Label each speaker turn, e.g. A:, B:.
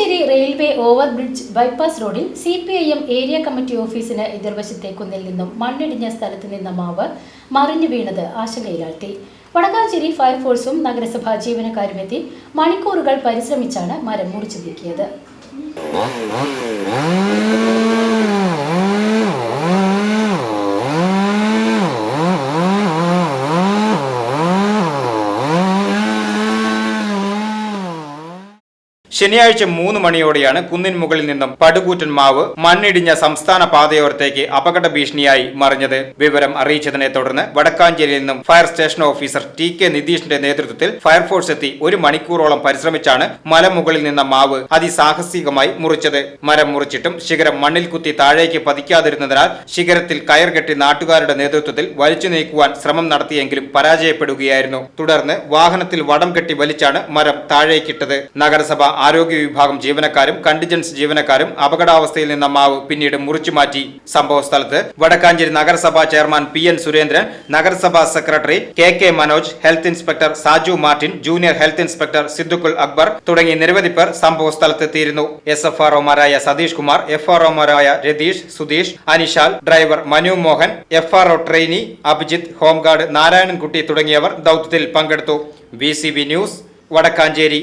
A: Vadakkanchery railway overbridge bypass റോഡിൽ C P I M area committee ഓഫീസിന് എതിർവശത്തെ കുന്നിൽ നിന്നും മണ്ണിടിഞ്ഞ സ്ഥലത്ത് നിന്ന മാവ് മറിഞ്ഞു വീണത് ആശങ്കയിലാഴ്ത്തി. വടക്കാഞ്ചേരി ഫയർഫോഴ്സും നഗരസഭാ ജീവനക്കാരുമെത്തി മണിക്കൂറുകൾ പരിശ്രമിച്ചാണ് മരം മുറിച്ചു നീക്കിയത്.
B: ശനിയാഴ്ച മൂന്ന് മണിയോടെയാണ് കുന്നിൻ മുകളിൽ നിന്നും പടുകൂറ്റൻ മാവ് മണ്ണിടിഞ്ഞ സംസ്ഥാന പാതയോരത്തേക്ക് അപകട ഭീഷണിയായി മറിഞ്ഞത്. വിവരം അറിയിച്ചതിനെ തുടർന്ന് വടക്കാഞ്ചേരിയിൽ നിന്നും fire station officer T K നിതീഷിന്റെ നേതൃത്വത്തിൽ ഫയർഫോഴ്സ് എത്തി ഒരു മണിക്കൂറോളം പരിശ്രമിച്ചാണ് മലമുകളിൽ നിന്ന മാവ് അതിസാഹസികമായി മുറിച്ചത്. മരം മുറിച്ചിട്ടും ശിഖരം മണ്ണിൽ കുത്തി താഴേക്ക് പതിക്കാതിരുന്നതിനാൽ ശിഖരത്തിൽ കയർ കെട്ടി നാട്ടുകാരുടെ നേതൃത്വത്തിൽ വലിച്ചു നീക്കുവാൻ ശ്രമം നടത്തിയെങ്കിലും പരാജയപ്പെടുകയായിരുന്നു. തുടർന്ന് വാഹനത്തിൽ വടം കെട്ടി വലിച്ചാണ് മരം താഴേക്കിട്ടത്. നഗരസഭ ആരോഗ്യ വിഭാഗം ജീവനക്കാരും കണ്ടിജൻസ് ജീവനക്കാരും അപകടാവസ്ഥയിൽ നിന്ന മാവ് പിന്നീട് മുറിച്ചു മാറ്റി. സംഭവ സ്ഥലത്ത് വടക്കാഞ്ചേരി നഗരസഭാ ചെയർമാൻ പി എൻ സുരേന്ദ്രൻ നഗരസഭാ secretary K K Manoj health inspector Saju Martin junior health inspector Siddukkul Akbar തുടങ്ങി നിരവധി പേർ സംഭവ സ്ഥലത്തെത്തിയിരുന്നു എസ് എഫ് ആർഒമാരായ Satheesh Kumar F ആർഒമാരായ Ratheesh Sudheesh Anishal driver Manu Mohan F RO trainee Abhijith home guard Narayanankutty തുടങ്ങിയവർ ദൗത്യത്തിൽ പങ്കെടുത്തു. V news Vadakkanchery.